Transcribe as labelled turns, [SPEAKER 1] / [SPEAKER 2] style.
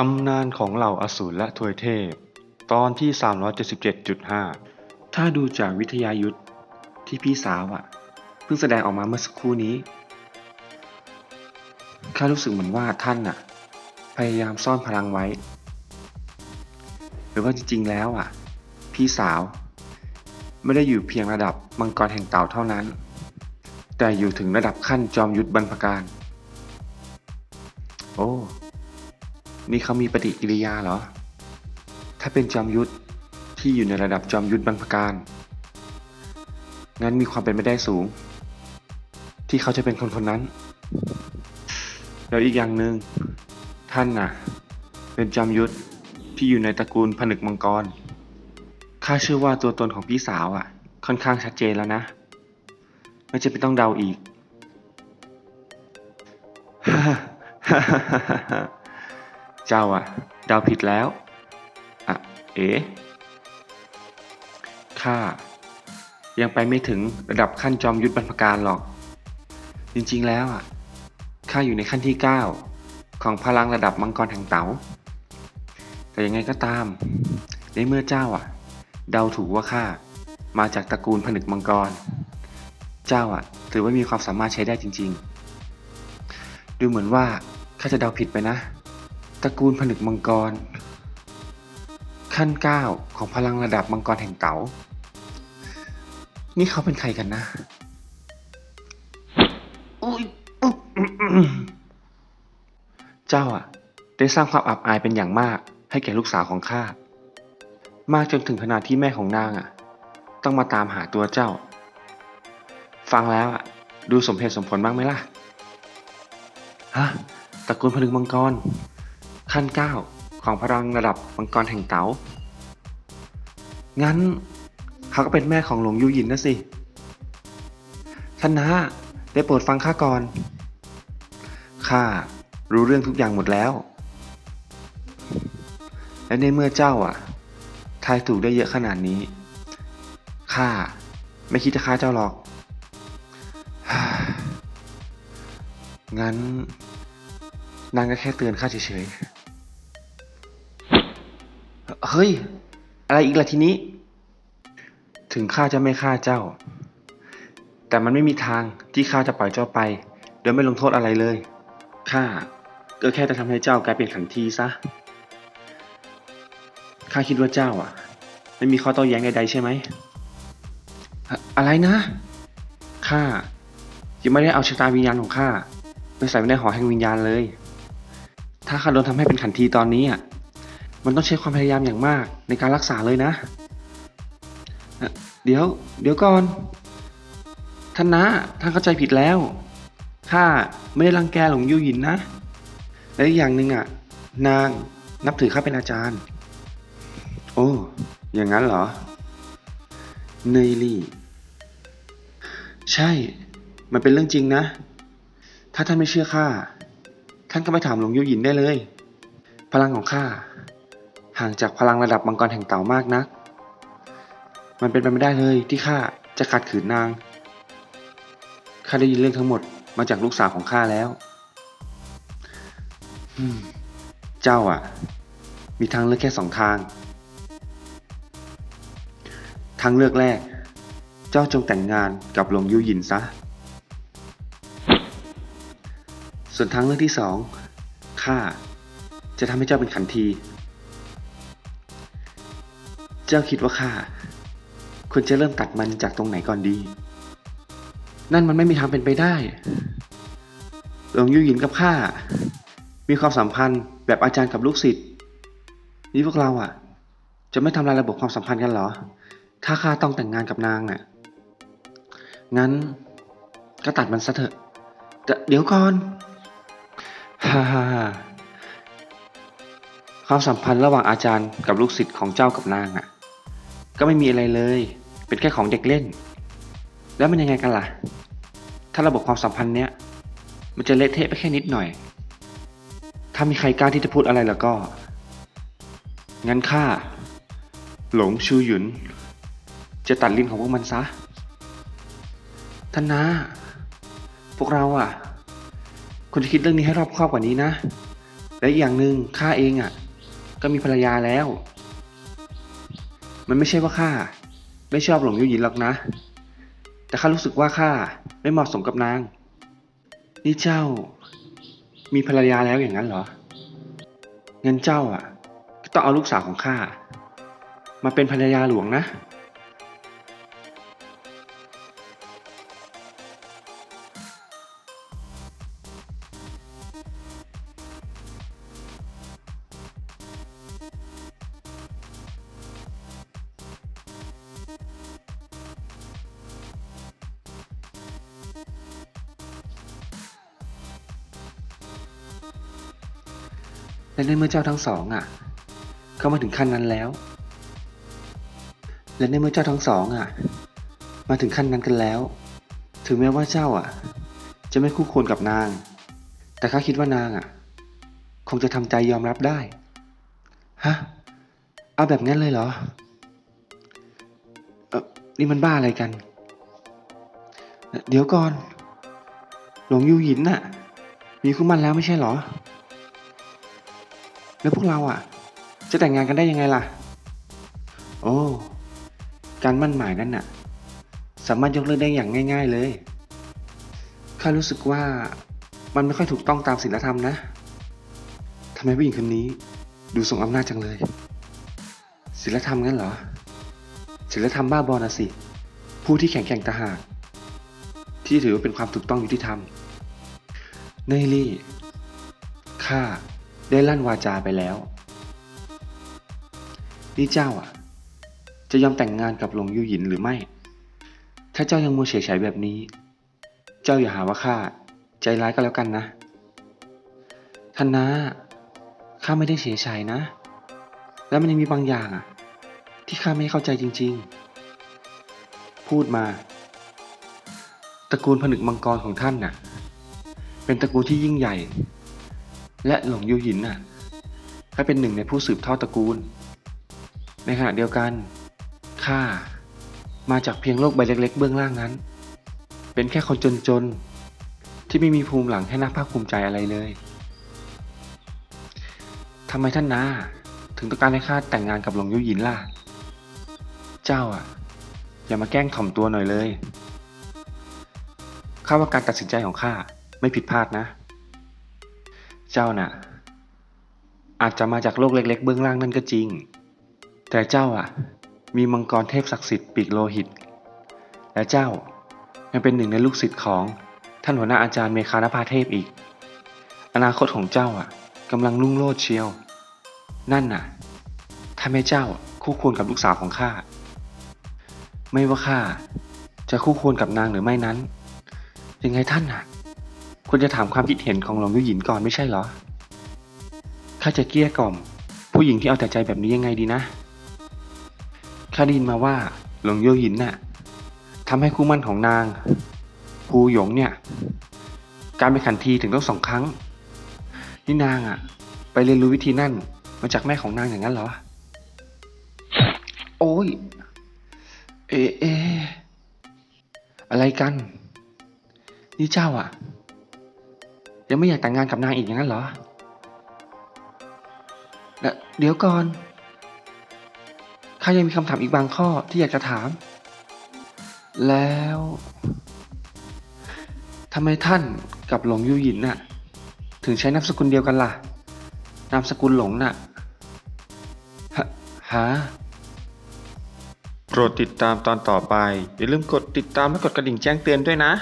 [SPEAKER 1] ตำนานของเหล่าอสูรและทวยเทพ ตอนที่ 377.5 ถ้าดูจากวิทยายุทธที่พี่สาวอะเพิ่งแสดงออกมาเมื่อสักครู่นี้ข้ารู้สึกเหมือนว่าท่านอะพยายามซ่อนพลังไว้ หรือว่าจริงๆแล้วอะ พี่สาว ไม่ได้อยู่เพียงระดับมังกรแห่งเต่าเท่านั้น แต่อยู่ถึงระดับขั้นจอมยุทธบรรพการ นี่เขามีปฏิกิริยาเหรอ ถ้าเป็นจอมยุทธที่อยู่ในระดับจอมยุทธบรรพการ งั้นมีความเป็นไปได้สูง ที่เขาจะเป็นคนคนนั้น แล้วอีกอย่างหนึ่งท่านน่ะ เป็นจอมยุทธที่อยู่ในตระกูลผนึกมังกร ข้าเชื่อว่าตัวตนของพี่สาวอะ ค่อนข้างชัดเจนแล้วนะ ไม่จะเป็นต้องเดาอีก เจ้าอะเดาผิดแล้วอะเอ๋ข้ายังไปไม่ถึงระดับขั้นจอมยุทธบรรพการหรอก จริงๆแล้วอะข้าอยู่ในขั้นที่ 9 ของพลังระดับมังกรแห่งเต๋า แต่ยังไงก็ตาม ในเมื่อเจ้าอะเดาถูกว่าข้ามาจากตระกูลผนึกมังกร เจ้าอะถือว่ามีความสามารถใช้ได้จริง ๆ ดูเหมือนว่าข้าจะเดาผิดไปนะ ระกูลผนึกมังกร ขั้น 9 ของพลังระดับมังกรแห่งเต๋า นี่เขาเป็นใครกันนะ อุ๊ยเจ้าอะ ได้สร้างความอับอายเป็นอย่างมาก ให้แก่ลูกสาวของข้า มากจนถึงขนาดที่แม่ของนางอะ ต้องมาตามหาตัวเจ้า ฟังแล้วอะ ดูสมเหตุสมผลบ้างไหมล่ะ ฮะตระกูลผนึกมังกร ขั้นเก้าของพลังระดับมังกรแห่งเต๋า งั้นเขาก็เป็นแม่ของหลวงยูหยินนะสิ ท่านนะได้โปรดฟังข้าก่อน ข้ารู้เรื่องทุกอย่างหมดแล้ว และในเมื่อเจ้าอะ ทายถูกได้เยอะขนาดนี้ ข้าไม่คิดจะฆ่าเจ้าหรอก งั้นนางก็แค่เตือนข้าเฉยๆ เฮ้ย อะไรอีกล่ะทีนี้ ถึงข้าจะไม่ฆ่าเจ้า แต่มันไม่มีทางที่ข้าจะปล่อยเจ้าไป โดยไม่ลงโทษอะไรเลย ข้าก็แค่จะทำให้เจ้ากลายเป็นขันทีซะ ข้าคิดว่าเจ้าอะ ไม่มีข้อโต้แย้งใดๆใช่ไหม อะไรนะ ข้ายังไม่ได้เอาชะตาวิญญาณของข้าไปใส่ไว้ในหอแห่งวิญญาณเลย ถ้าข้าโดนทำให้เป็นขันทีตอนนี้อะ มันต้องใช้ความพยายามอย่างมากในการรักษาเลยนะ เดี๋ยว เดี๋ยวก่อน ท่านนะ ท่านเข้าใจผิดแล้ว ข้าไม่ได้รังแกหลงยูหยินนะ และอีกอย่างหนึ่งอะ นางนับถือข้าเป็นอาจารย์ โอ้ อย่างนั้นเหรอ เนยลี่ ใช่ มันเป็นเรื่องจริงนะ ถ้าท่านไม่เชื่อข้า ท่านก็ไปถามหลวงยูหยินได้เลย พลังของข้า ห่างจากพลังระดับมังกรแห่งเต่ามากนัก มันเป็นไปไม่ได้เลยที่ข้าจะขัดขืนนาง ข้าได้ยินเรื่องทั้งหมดมาจากลูกสาวของข้าแล้วเจ้าอะ มีทางเลือกแค่สองทาง ทางเลือกแรก เจ้าจงแต่งงานกับหลวงยูหยินซะ ส่วนทางเลือกที่สองข้าจะทำให้เจ้าเป็นขันที เจ้าคิดว่าข้าควรจะเริ่มตัดมันจากตรงไหนก่อนดี นั่นมันไม่มีทางเป็นไปได้ หลวงยูหยินกับข้า มีความสัมพันธ์แบบอาจารย์กับลูกศิษย์ นี่พวกเราอะ จะไม่ทำลายระบบความสัมพันธ์กันเหรอ ถ้าข้าต้องแต่งงานกับนางน่ะ งั้นก็ตัดมันซะเถอะแต่เดี๋ยวก่อน ฮ่าฮ่าความสัมพันธ์ระหว่างอาจารย์กับลูกศิษย์ของเจ้ากับนางอะ ก็ไม่มีอะไรเลย เป็นแค่ของเด็กเล่น แล้วมันยังไงกันล่ะ ถ้าระบบความสัมพันธ์เนี้ย มันจะเละเทะไปแค่นิดหน่อย ถ้ามีใครกล้าที่จะพูดอะไรแล้วก็ งั้นข้าหลงชูหยุน จะตัดลิ้นของพวกมันซะ ท่านนะ พวกเราอะคุณจะคิดเรื่องนี้ให้รอบคอบกว่านี้นะ และอีกอย่างหนึ่งข้าเองอะ ก็มีภรรยาแล้ว มันไม่ใช่ว่าข้าไม่ชอบหลงยูหยินหรอกนะ แต่ข้ารู้สึกว่าข้าไม่เหมาะสมกับนาง นี่เจ้า มีภรรยาแล้วอย่างนั้นเหรองั้นเจ้าอะ ก็ต้องเอาลูกสาวของข้ามาเป็นภรรยาหลวงนะ และในเมื่อเจ้าทั้งสองอะ เข้ามาถึงขั้นนั้นแล้ว และในเมื่อเจ้าทั้งสองอะ มาถึงขั้นนั้นกันแล้ว ถึงแม้ว่าเจ้าอะ จะไม่คู่ควรกับนาง แต่ข้าคิดว่านางอะ คงจะทำใจยอมรับได้ ฮะ เอาแบบนั้นเลยเหรอ เออนี่มันบ้าอะไรกัน เดี๋ยวก่อน หลวงยูหยินน่ะ มีคู่มันแล้วไม่ใช่เหรอ แล้วพวกเราอะ จะแต่งงานกันได้ยังไงล่ะ โอ้ การมั่นหมายนั่นน่ะ สามารถยกเลิกได้อย่างง่าย ๆ เลยข้ารู้สึกว่ามันไม่ค่อยถูกต้องตามศีลธรรมนะทำไมผู้หญิงคนนี้ดูทรงอำนาจจังเลยศีลธรรมงั้นเหรอศีลธรรมบ้าบอนะสิ ผู้ที่แข็งแกร่งตาหากที่ถือว่าเป็นความถูกต้องยุติธรรมเนลี่ข้า ได้ลั่นวาจาไปแล้ว นี่เจ้าอะ จะยอมแต่งงานกับหลวงยูหยินหรือไม่ ถ้าเจ้ายังมัวเฉยๆแบบนี้ เจ้าอย่าหาว่าข้าใจร้ายก็แล้วกันนะ ท่านนะข้าไม่ได้เฉยๆนะ แล้วมันยังมีบางอย่างอะ ที่ข้าไม่เข้าใจจริง ๆ พูดมา ตระกูลผนึกมังกรของท่านน่ะ เป็นตระกูลที่ยิ่งใหญ่ และหลงยูหินน่ะก็เป็นหนึ่งในผู้สืบทอดตระกูล ในขณะเดียวกันข้ามาจากเพียงโลกใบเล็ก ๆ เบื้องล่างนั้น เป็นแค่คนจนๆ ที่ไม่มีภูมิหลังให้น่าภาคภูมิใจอะไรเลยทำไมท่านนาถึงต้องการให้ข้าแต่งงานกับหลงยูหยินล่ะ เจ้าอะ อย่ามาแกล้งถ่อมตัวหน่อยเลย ข้าว่าการตัดสินใจของข้าไม่ผิดพลาดนะ เจ้าน่ะ อาจจะมาจากโลกเล็ก ๆ เบื้องล่างนั่นก็จริง แต่เจ้าอะ มีมังกรเทพศักดิ์สิทธิ์ปีกโลหิต และเจ้ายังเป็นหนึ่งในลูกศิษย์ของท่านหัวหน้าอาจารย์เมคานภาเทพอีก อนาคตของเจ้าอะกำลังรุ่งโรจน์เชียว นั่นน่ะ ถ้าแม่เจ้าคู่ควรกับลูกสาวของข้า ไม่ว่าข้าจะคู่ควรกับนางหรือไม่นั้น ยังไงท่านน่ะ ควรจะถามความคิดเห็นของหลวงยุหยินก่อนไม่ใช่เหรอ ข้าจะเกลี้ยกล่อม ผู้หญิงที่เอาแต่ใจแบบนี้ยังไงดีนะ ข้าได้ยินมาว่าหลวงโยหยินน่ะทำให้คู่มั่นของนางภูหยงเนี่ย การไปขันทีถึงต้องสองครั้ง นี่นางอะไปเรียนรู้วิธีนั่นมาจากแม่ของนางอย่างนั้นเหรอ โอ้ย เอเอะอะไรกัน นี่เจ้าอะ ยังไม่อยากแต่งงานกับนางอีกอย่างนั้นเหรอเอ่อเดี๋ยวก่อน ข้ายังมีคำถามอีกบางข้อที่อยากจะถาม แล้วทำไมท่านกับหลงยูหยินน่ะ ถึงใช้นามสกุลเดียวกันล่ะ นามสกุลหลงน่ะฮะฮะ
[SPEAKER 2] โปรดติดตามตอนต่อไป อย่าลืมกดติดตามและกดกระดิ่งแจ้งเตือนด้วยนะ